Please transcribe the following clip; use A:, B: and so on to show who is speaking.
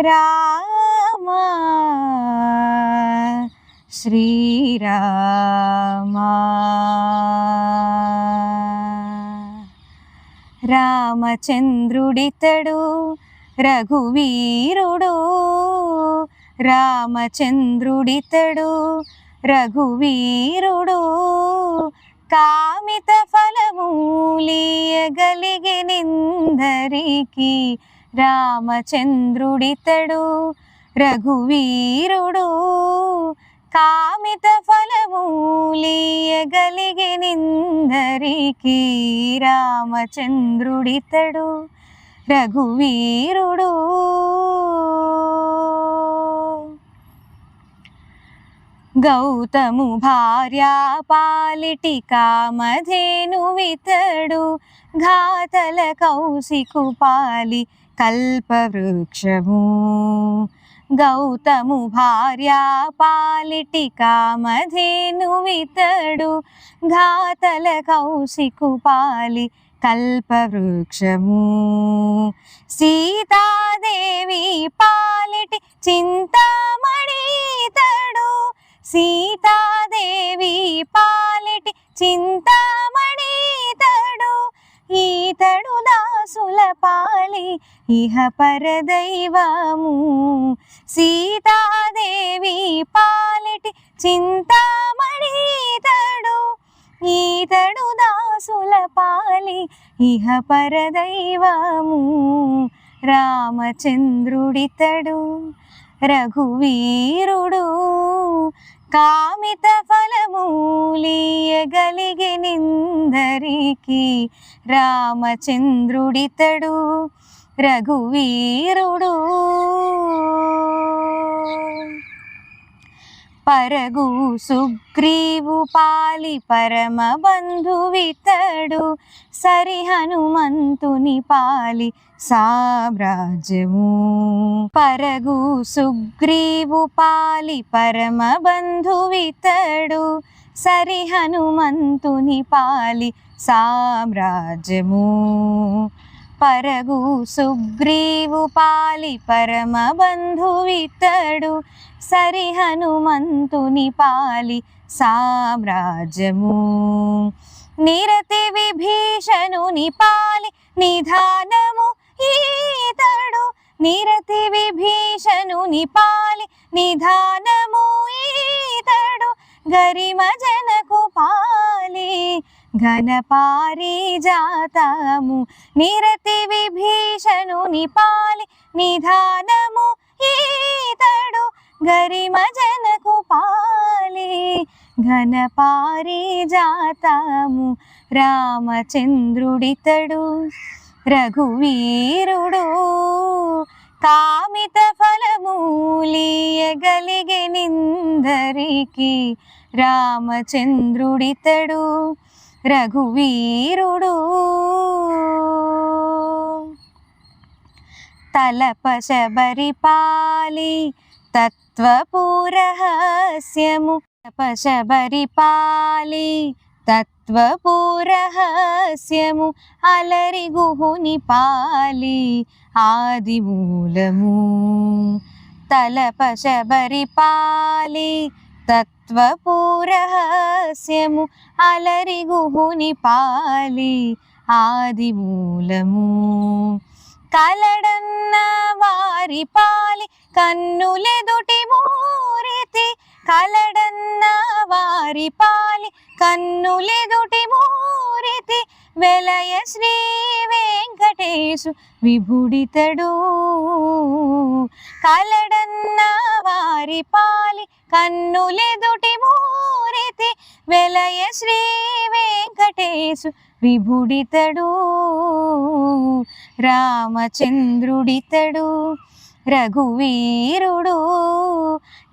A: రామ శ్రీరామ. రామచంద్రుడితడు రఘువీరుడు. రామచంద్రుడితడు రఘువీరుడు. కామిత ఫలమూలియగలిగి నిందరికి రామచంద్రుడితడు రఘువీరుడు కామిత ఫలమూలియగలిగి నిందరికి రామచంద్రుడితడు రఘువీరుడు. గౌతము భార్య పాలిటి కామధేను వితడు ఘాతల కౌశికు పాలి కల్పవృక్షము. గౌతము భార్య పాలిటి కామధేను వితడు. ఘాతల కౌశికు పాలి కల్పవృక్షము. సీతాదేవి పాలిటి చింతామణితడు సీతాదేవి పాలిటి చింతామణితడు ఈతడు నా దాసుల పాలి ఇహ పరదైవము సీతాదేవి పాలిటి చింతామణితడు ఈతడు. దాసుల పాలి ఇహ పరదైవము రామచంద్రుడితడు. రఘువీరుడు కామిత ఫలమూలియగలిగి వారికి రామచంద్రుడితడు రఘువీరుడు. పరగు సుగ్రీవు పాలి పరమ బంధువితడు సరి హనుమంతుని పాలి సామ్రాజ్యము. పరగు సుగ్రీవు పాలి పరమ బంధువితడు సరి హనుమంతుని పాలి సామ్రాజ్యము. పరగు సుగ్రీవు పాలి పరమ బంధువితడు సరి హనుమంతుని పాలి సామ్రాజ్యము. నిరతి విభీషణుని పాలి నిధానము ఈతడు. నిరతి విభీషణుని పాలి నిధాన గరిమ జనకు పాలి ఘనపారిజాతము నిరతి విభీషణుని పాలి నిధానము ఈతడు గరిమ జనకు పాలి ఘనపారిజాతము రామచంద్రుడితడు రఘువీరుడు కామిత ఫల నిందరికి రామచంద్రుడితడు రఘువీరుడు. తలపశబరిపాలి తత్వపూరహస్యము. తపశబరిపాలి తత్వపూరహస్యము. అలరి గుహుని పాలి ఆది మూలము తలపశబరిపాలి. తత్వపూరహస్యము అలరి గుహుని పాలి. ఆది మూలము కలడన్న వారి పాలి కన్నులెదుటి మూరితి కలడన్న వారి పాలి కన్నులెదుటి మూరితి వెలయ శ్రీ వెంకటేశు విభుడితడు. కలడన్న వారి పాలి కన్నులెదుటి మూరితి వెలయ శ్రీ వెంకటేశు విభుడితడు. రామచంద్రుడితడు రఘువీరుడు